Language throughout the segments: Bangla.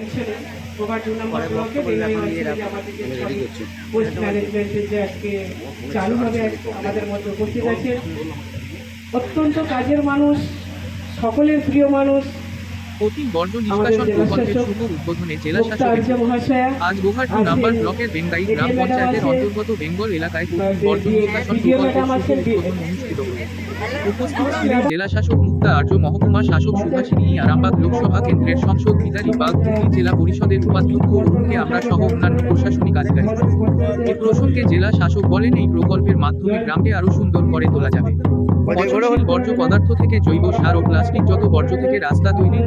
পৌঁছানো ওভার দু নম্বর ব্লকে যে আমাদের যে ম্যানেজমেন্টের যে আজকে চালু হবে আমাদের মধ্যে উপস্থিত অত্যন্ত কাজের মানুষ সকলের প্রিয় মানুষ অতি বর্জ্য নিষ্কাশন প্রকল্পের শুভ উদ্বোধনে জেলা শাসক আজ গোঘাট নাম্বার ব্লকের বেঙ্গাই গ্রাম পঞ্চায়েতের অন্তর্গত বেঙ্গল এলাকায় বর্জ্য নিষ্কাশন ডিডিও শুভ উদ্বোধন অনুষ্ঠিত উপস্থিত ছিলেন জেলা শাসক মুক্তা আর্য মহকুমা শাসক সুভাষিনী আরামবাগ লোকসভা কেন্দ্রের সংসদ বিদারী বাগ জেলা পরিষদের উপাধ্যক্ষ অরুণকে আমরা সহ অন্যান্য প্রশাসনিক আধিকারিক। এ প্রসঙ্গে জেলা শাসক বলেন এই প্রকল্পের মাধ্যমে গ্রামকে আরও সুন্দর করে তোলা যাবে। বর্জ্য পদার্থ থেকে জৈব সার ও প্লাস্টিক যত বর্জ্য থেকে রাস্তা তৈরির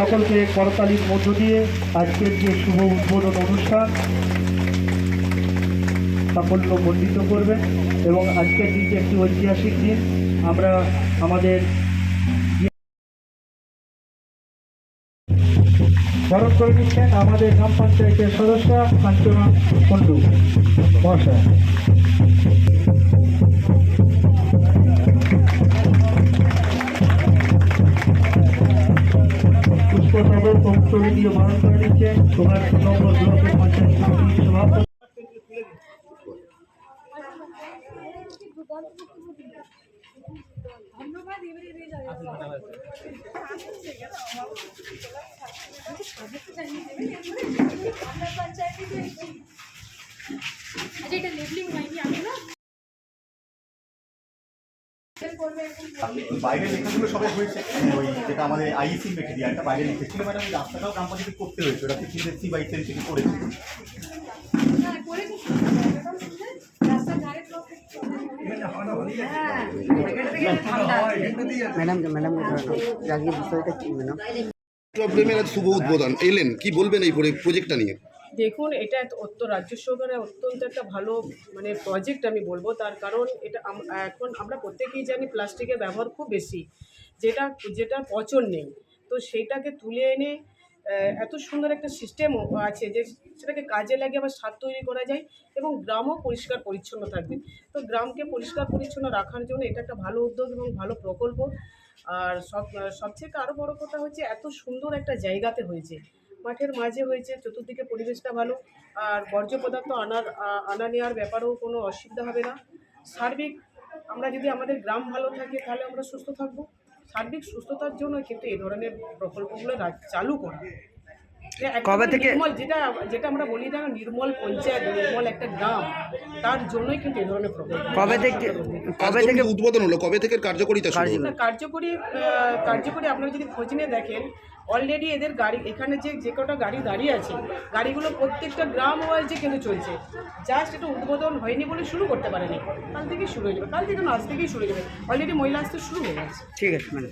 সকলকে করতালির মধ্য দিয়ে আজকের যে শুভ উদ্বোধন অনুষ্ঠান, সাফল্য মণ্ডিত করবেন এবং আজকের দিনটি একটি ঐতিহাসিক দিন। আমরা আমাদের বরণ করে নিচ্ছেন আমাদের গ্রাম পঞ্চায়েতের সদস্য কাঞ্চনা কুণ্ডু মহাশয়। কৌশলী দিয়ে বরণ করে নিচ্ছেন তোমার নম্বর ব্লকের পঞ্চায়েত সভাপতি আচ্ছা বাইরে লেখাগুলো সবাই হয়েছে ওই যেটা আমাদের আইসি মেটেরিয়ালটা বাইরে লিখেছিল ম্যাডাম ওই রাস্তাটাও গ্রাম পঞ্চায়েতে করতে হয়েছে ওটা ফিফটিন বাই টেন থেকে করেছে করে কি রাস্তার ধারে ম্যাডাম ম্যাডাম আজকে বিষয়টা কি ম্যাডাম? প্রবলেমের আজ শুভ উদ্বোধন। এলেন কি বলবেন এই প্রজেক্টটা নিয়ে? দেখুন, এটা অত্য রাজ্য সরকারের অত্যন্ত একটা ভালো মানে প্রজেক্ট আমি বলব। তার কারণ এটা এখন আমরা প্রত্যেকেই জানি প্লাস্টিকের ব্যবহার খুব বেশি। যেটা যেটা পচন নেই। তো সেইটাকে তুলে এনে এত সুন্দর একটা সিস্টেম আছে যে সেটাকে কাজে লাগিয়ে আবার সার তৈরি করা যায় এবং গ্রামও পরিষ্কার পরিচ্ছন্ন থাকবে। তো গ্রামকে পরিষ্কার পরিচ্ছন্ন রাখার জন্য এটা একটা ভালো উদ্যোগ এবং ভালো প্রকল্প। আর সব সবচেয়ে আরও বড় কথা হচ্ছে এত সুন্দর একটা জায়গাতে হয়েছে। মাঠের মাঝে হয়েছে, চতুর্দিকে পরিবেশটা ভালো, আর বর্জ্য পদার্থ আনার আনা নেওয়ার ব্যাপারেও কোনো অসুবিধা হবে না। সার্বিক, আমরা যদি আমাদের গ্রাম ভালো থাকে, তাহলে আমরা সুস্থ থাকব। সার্বিক সুস্থতার জন্য কিন্তু এই ধরনের প্রকল্পগুলো চালু করা। কবে থেকে- নির্মল যেটা যেটা আমরা বলি না নির্মল পঞ্চায়েত নির্মল একটা গ্রাম তার জন্যই কিন্তু এই ধরনের প্রকল্প কবে থেকে কবে থেকে উদ্বোধন হলো কবে থেকে কার্যকরিতা শুরু হলো? কার্যকরী কার্যকরী আপনারা যদি খোঁজ নিয়ে দেখেন অলরেডি এদের গাড়ি এখানে যে যে কটা গাড়ি দাঁড়িয়ে আছে গাড়িগুলো প্রত্যেকটা গ্রাম ওয়াইজে কিন্তু চলছে। জাস্ট এটা উদ্বোধন হয়নি বলে শুরু করতে পারেনি। কাল থেকেই শুরু হয়ে যাবে। কাল থেকে না আজ থেকেই শুরু হয়ে যাবে। অলরেডি মহিলা আসতে শুরু হয়ে গেছে। ঠিক আছে ম্যাডাম